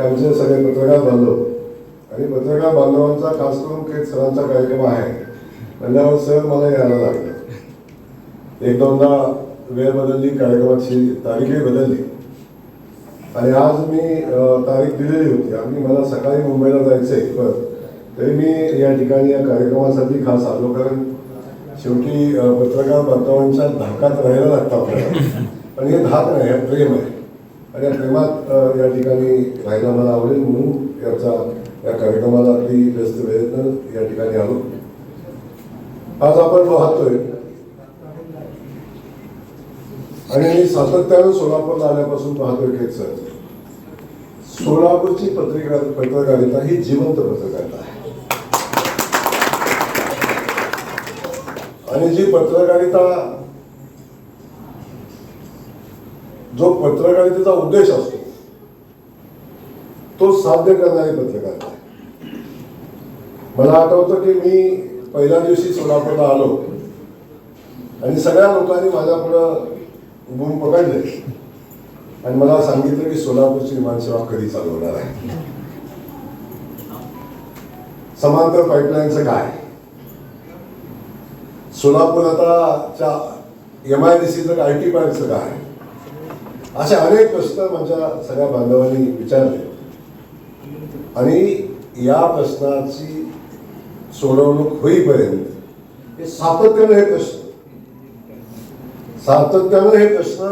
त्यांचे सगळे पत्रकार बांधव. आणि पत्रकार बांधवांचा खास करून काही सरांचा कार्यक्रम आहे. म्हणल्यावर सर मला यायला लागलं. एक दोनदा वेळ बदलली कार्यक्रमाची तारीखही बदलली. आणि आज मी तारीख दिलेली होती. आणि मला सकाळी मुंबईला जायचं आहे पण तरी मी या ठिकाणी या कार्यक्रमासाठी खास आलो. कारण शेवटी पत्रकार बांधवांच्या धाकात राहायला लागतं आपल्याला. पण हे धाक नाही हे प्रेम आहे. आणि या प्रेमात या ठिकाणी राहायला मला आवडेल म्हणून याचा या कार्यक्रमाला अगदी व्यस्त वेळेतनं या ठिकाणी आलो. आज आपण पाहतोय आणि मी सातत्यानं सोलापूरला आल्यापासून पाहतोय खेच सोलापूरची पत्रिका पत्रकारिता ही जिवंत पत्रकारिता आहे. आणि जी पत्रकारिता जो पत्रकारितेचा उद्देश असतो तो साध्य करणारी पत्रकारिता आहे. मला आठवतं की मी पहिल्या दिवशी सोलापूरला आलो आणि सगळ्या लोकांनी माझ्या पुढं गुण पकडले. आणि मला सांगितलं की सोलापूरची विमानसेवा कधी चालू होणार आहे? समांतर पाईपलाईनचं काय? सोलापूर आता एम आय डी सीचं आय टी पार्कचं काय? असे अनेक प्रश्न माझ्या सगळ्या बांधवांनी विचारले. आणि या प्रश्नाची सोडवणूक होईपर्यंत हे सातत्यानं हे प्रश्न सातत्यानं हे प्रश्न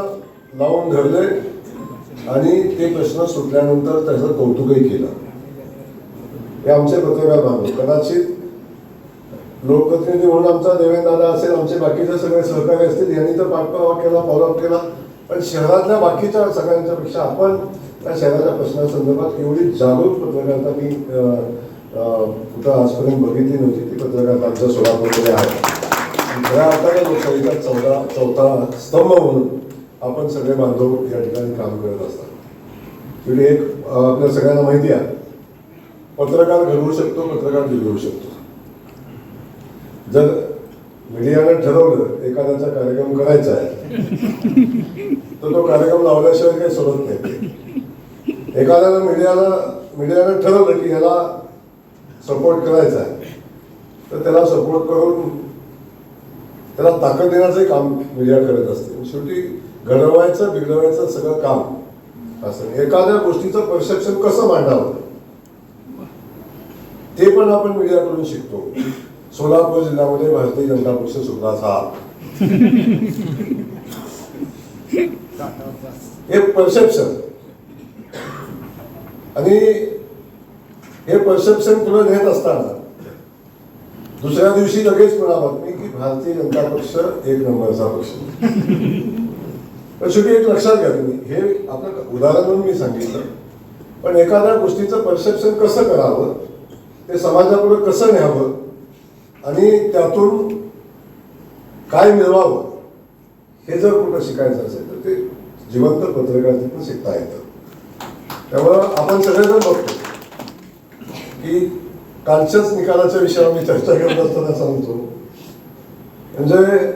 लावून धरले आणि ते प्रश्न सुटल्यानंतर त्याचं कौतुकही केलं. हे आमचे पत्रकार बांधव. कदाचित लोकप्रतिनिधी म्हणून आमचा देवेंद्र दादा असेल आमचे बाकीचे सगळे सहकारी असतील यांनी तर पाठपुरावा केला फॉलोअप केला. पण शहरातल्या बाकीच्या सगळ्यांच्या पेक्षा आपण त्या शहराच्या प्रश्नासंदर्भात एवढी जागरूक पत्रकारिता मी कुठं आजपर्यंत बघितली नव्हती ती पत्रकारिता आमच्या सोलापूरमध्ये आहे खऱ्या अर्थाने लोकशाहीचा चौदा चौथा स्तंभ म्हणून आपण सगळे बांधव या ठिकाणी काम करत असतात. शेवटी एक आपल्या सगळ्यांना माहिती आहे. पत्रकार घडवू शकतो पत्रकार बिघडवू शकतो. जर मीडियानं ठरवलं एखाद्याचा कार्यक्रम करायचा आहे. तर तो कार्यक्रम लावल्याशिवाय काही सोडत नाही. एखाद्यानं मीडियाला मीडियानं ठरवलं की ह्याला सपोर्ट करायचा आहे. तर त्याला सपोर्ट करून त्याला ताकद देण्याचंही काम मीडिया करत असते. शेवटी घडवायचं बिघडवायचं सगळं काम असं एखाद्या गोष्टीचं परसेप्शन कसं मांडावं? ते पण आपण मीडियाकडून शिकतो. सोलापूर जिल्ह्यामध्ये भारतीय जनता पक्ष सुद्धा हे परसेप्शन आणि हे परसेप्शन पुढे नेत असताना दुसऱ्या दिवशी लगेच मला बातमी की भारतीय जनता पक्ष एक नंबरचा पक्ष. पण शेवटी एक लक्षात घ्या तुम्ही. हे आपलं उदाहरण म्हणून मी सांगितलं. पण एखाद्या गोष्टीचं परसेप्शन कसं करावं? ते समाजापुढे कसं न्यावं? आणि त्यातून काय मिळवावं हे जर कुठं शिकायचं असेल तर ते जिवंत पत्रकारितेतून शिकता येतं. त्यामुळं आपण सगळेजण बघतो की कालच्याच निकालाच्या विषयावर मी चर्चा करत असताना सांगतो. म्हणजे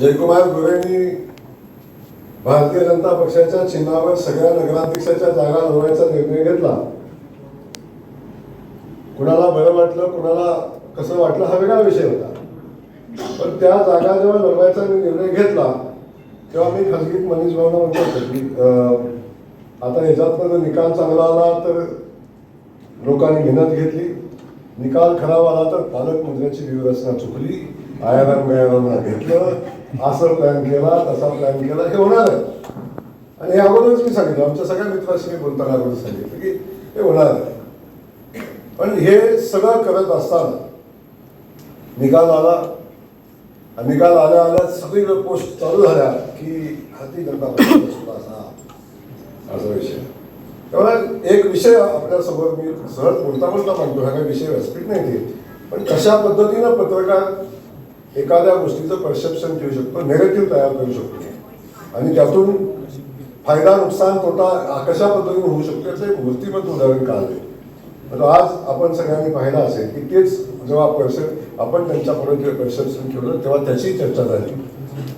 जयकुमार गोरेंनी भारतीय जनता पक्षाच्या चिन्हावर सगळ्या नगराध्यक्षाच्या जागा लढवायचा निर्णय घेतला. कुणाला बरं वाटलं कुणाला कसं वाटलं हा वेगळा विषय होता. पण त्या जागा जेव्हा लढवायचा मी निर्णय घेतला तेव्हा मी खाजगीत मनीष भावना म्हणतो होतो की आता ह्याच्यातनं जर निकाल चांगला आला तर लोकांनी मेहनत घेतली. निकाल खराब आला तर पालकमंत्र्याची व्यूहरचना चुकली. आयाराम गयारामना घेतलं. असं प्लॅन केला तसा प्लॅन केला. हे होणार आहे. आणि अगोदरच मी सांगितलं. आमच्या सगळ्या मित्राशी मी बोलताना अगोदर सांगितलं की हे होणार आहे. पण हे सगळं करत असताना निकाल आला निकाल आल्या आल्या सगळीकडे पोस्ट चालू झाल्या की हाती जनता असा असा विषय. त्यामुळे एक विषय आपल्यासमोर मी सहज बोलता बोलता मांडतो हा काही विषय व्यासपीठ नाही ते. पण कशा पद्धतीनं पत्रकार एखाद्या गोष्टीचं परसेप्शन ठेवू शकतो नेगेटिव्ह तयार करू शकतो? आणि त्यातून फायदा नुकसान तोटा कशा पद्धतीने होऊ शकतो याचं एक मूर्तिमंत उदाहरण काढले. तर आज आपण सगळ्यांनी पाहिलं असेल की तेच जेव्हा परिषद आपण त्यांच्याकडून पुढे जे केलं ठेवलं तेव्हा त्याची चर्चा झाली.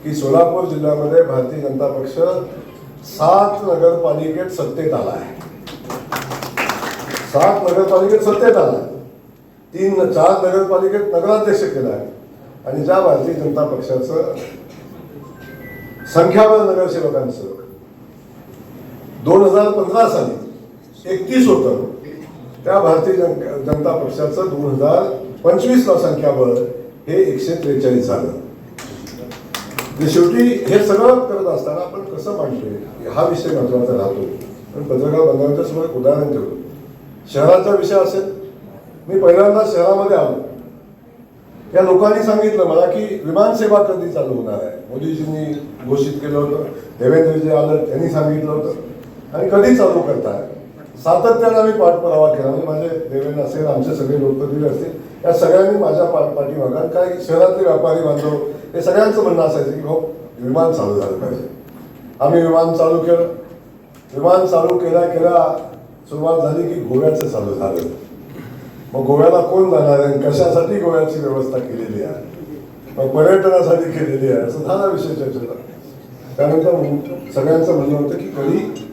की सोलापूर जिल्ह्यामध्ये भारतीय जनता पक्ष सात नगरपालिकेत सत्तेत आला आहे. सात नगरपालिकेत सत्तेत आला तीन चार नगरपालिकेत नगराध्यक्ष केला आहे. आणि ज्या भारतीय जनता पक्षाचं संख्याबळ नगरसेवकांचं दोन हजार पंधरा साली एकतीस होतं. त्या भारतीय जन जनता पक्षाचं दोन हजार पंचवीसला संख्याबळ हे एकशे त्रेचाळीस झालं. म्हणजे शेवटी हे सगळं करत असताना आपण कसं मांडतोय? हा विषय महत्त्वाचा राहतो. पण पत्रकार बांधवांच्या समोर एक उदाहरण ठेवतो शहराचा विषय असेल. मी पहिल्यांदा शहरामध्ये आलो. या लोकांनी सांगितलं मला की विमानसेवा कधी चालू होणार आहे? मोदीजींनी घोषित केलं होतं. देवेंद्रजी आलं त्यांनी सांगितलं होतं. आणि कधी चालू करताय? सातत्यानं आम्ही पाठपुरावा केला. म्हणजे माझे देवेंद्र असेल आमचे सगळे लोकप्रतिनिधी असतील. या सगळ्यांनी माझ्या पाठ पाठीमागात काय शहरातले व्यापारी बांधव हे सगळ्यांचं म्हणणं असायचं की भाऊ विमान चालू झालं पाहिजे. आम्ही विमान चालू केलं. विमान चालू केल्या केल्या सुरुवात झाली की गोव्याचं चालू झालं. मग गोव्याला कोण जाणार आहे? कशासाठी गोव्याची व्यवस्था केलेली आहे? मग पर्यटनासाठी केलेली आहे? असं झाला विषय चर्चा त्यानंतर सगळ्यांचं म्हणणं होतं की कधी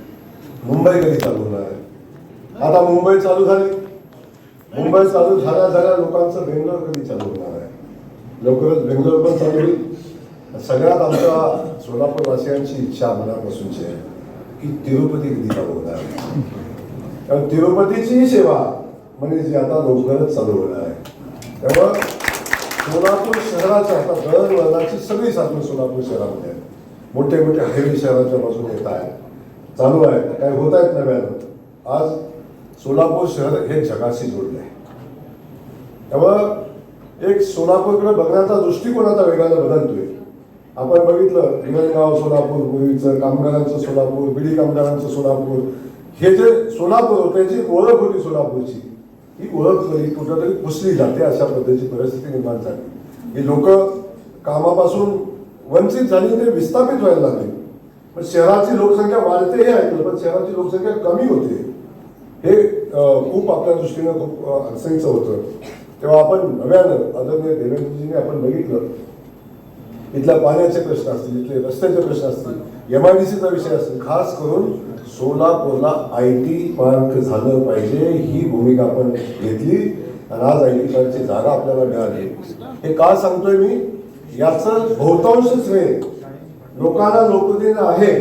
मुंबई कधी चालू होणार आहे? आता मुंबई चालू झाली. मुंबई चालू झाल्या झाल्या लोकांचं बेंगलोर कधी चालू होणार आहे? लवकरच बेंगलोर पण चालू होईल. सगळ्यात आमच्या सोलापूरवासियांची इच्छा मनापासूनची आहे की तिरुपती कधी चालू होणार आहे? कारण तिरुपतीची सेवा म्हणजे जी आता लवकरच चालू होणार आहे. त्यामुळं सोलापूर शहराच्या आता दळणवळणाची सगळी साधनं सोलापूर शहरामध्ये आहेत. मोठे मोठे हायवे शहराच्या बाजूने येत आहे चालू आहेत. काय होत आहेत नव्यानं. आज सोलापूर शहर हे जगाशी जोडलं आहे त्यामुळं एक सोलापूरकडे बघण्याचा दृष्टिकोन आता वेगानं बदलतोय. आपण बघितलं हिंगणगाव सोलापूर पूर्वीचं कामगारांचं सोलापूर बिडी कामगारांचं सोलापूर. हे जे सोलापूर होते जी ओळख होती सोलापूरची. ही ओळख तरी कुठंतरी पुसली जाते अशा पद्धतीची परिस्थिती निर्माण झाली. ही लोक कामापासून वंचित झाली ते विस्थापित व्हायला लागले. पण शहराची लोकसंख्या वाढते हे ऐकलं पण शहराची लोकसंख्या कमी होते. हे खूप आपल्या दृष्टीनं खूप अडचणीचं होतं. तेव्हा आपण नव्यानं आदरणीय देवेंद्रजीने आपण बघितलं इथल्या पाण्याचे प्रश्न असतील इथले रस्त्याचे प्रश्न असतील एम आय डी सीचा विषय असेल खास करून सोलापूरला आय टी पार्क झालं पाहिजे ही भूमिका आपण घेतली. आणि आज आय टी पार्कची जागा आपल्याला मिळाली. हे का सांगतोय मी? याचं बहुतांश श्रेय लोकांना लोकदिन आहे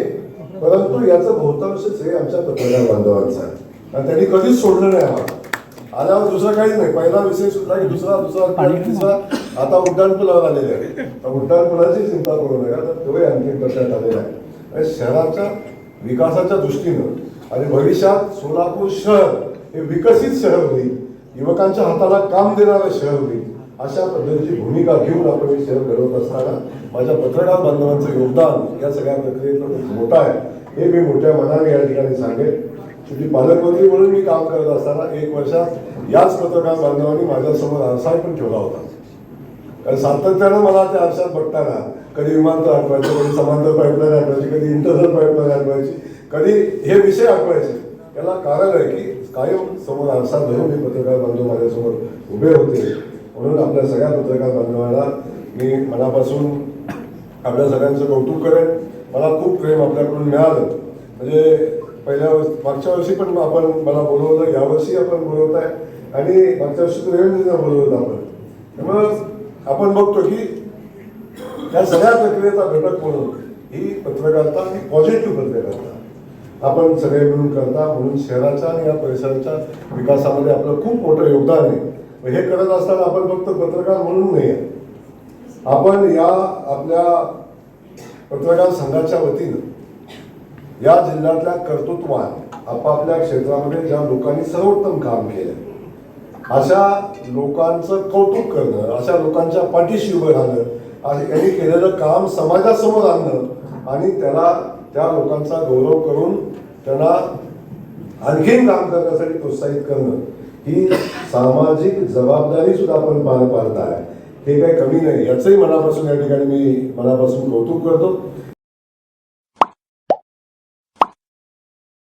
परंतु याचं बहुतांश श्रेय आमच्या पत्रकार बांधवांचं आहे. आणि त्यांनी कधीच सोडलं नाही आम्हाला. आल्यावर दुसरं काहीच नाही. पहिला विषय सुद्धा की दुसरा दुसरा तिसरा. आता उड्डाण पुलावर आलेले आहे तर उड्डाण पुलाची चिंता करू नका. तर तोही आणखी करण्यात आलेला आहे. आणि शहराच्या विकासाच्या दृष्टीनं आणि भविष्यात सोलापूर शहर हे विकसित शहर होईल. युवकांच्या हाताला काम देणारं शहर होईल. अशा पद्धतीची भूमिका घेऊन आपण हे शहर घडवत असताना माझ्या पत्रकार बांधवांचं योगदान या सगळ्या प्रक्रियेतलं खूप मोठं आहे. हे मी मोठ्या मनाने या ठिकाणी सांगेन. शेवटी पालकमंत्री म्हणून मी काम करत असताना एक वर्षात याच पत्रकार बांधवांनी माझ्यासमोर आरसाळ पण ठेवला होता. कारण सातत्यानं मला त्या आरशात बघताना कधी विमानतळ आठवायचं कधी समांतर पाईपलाईन आठवायची कधी इंटरनल पाईपलाईन आठवायची कधी हे विषय आठवायचे याला कारण आहे की कायम समोर आरसा धरून हे पत्रकार बांधव माझ्यासमोर उभे होते. म्हणून आपल्या सगळ्या पत्रकार बांधवांना मी मनापासून आपल्या सगळ्यांचं कौतुक करेन. मला खूप प्रेम आपल्याकडून मिळालं. म्हणजे पहिल्या मागच्या वर्षी पण आपण मला बोलवलं यावर्षी आपण बोलवत आहे. आणि मागच्या वर्षी तर बोलवलं आपण. त्यामुळं आपण बघतो की या सगळ्या प्रक्रियेचा घटक म्हणून ही पत्रकारिता ही पॉझिटिव्ह पत्रकारिता आपण सगळे मिळून करता म्हणून शहराच्या आणि या परिसराच्या विकासामध्ये आपलं खूप मोठं योगदान आहे. हे करत असताना आपण फक्त पत्रकार म्हणून नाही आपण या आपल्या पत्रकार संघाच्या वतीनं या जिल्ह्यातल्या कर्तृत्वान आपापल्या क्षेत्रामध्ये ज्या लोकांनी सर्वोत्तम काम केलं अशा लोकांचं कौतुक करणं अशा लोकांच्या पाठीशी उभं राहणं आणि यांनी केलेलं काम समाजासमोर आणणं आणि त्याला त्या लोकांचा गौरव करून त्यांना आणखीन काम करण्यासाठी प्रोत्साहित करणं ही सामाजिक जबाबदारी सुद्धा आपण पार पाडत आहे. हे काही कमी नाही. याचंही मनापासून या ठिकाणी मी मनापासून कौतुक करतो.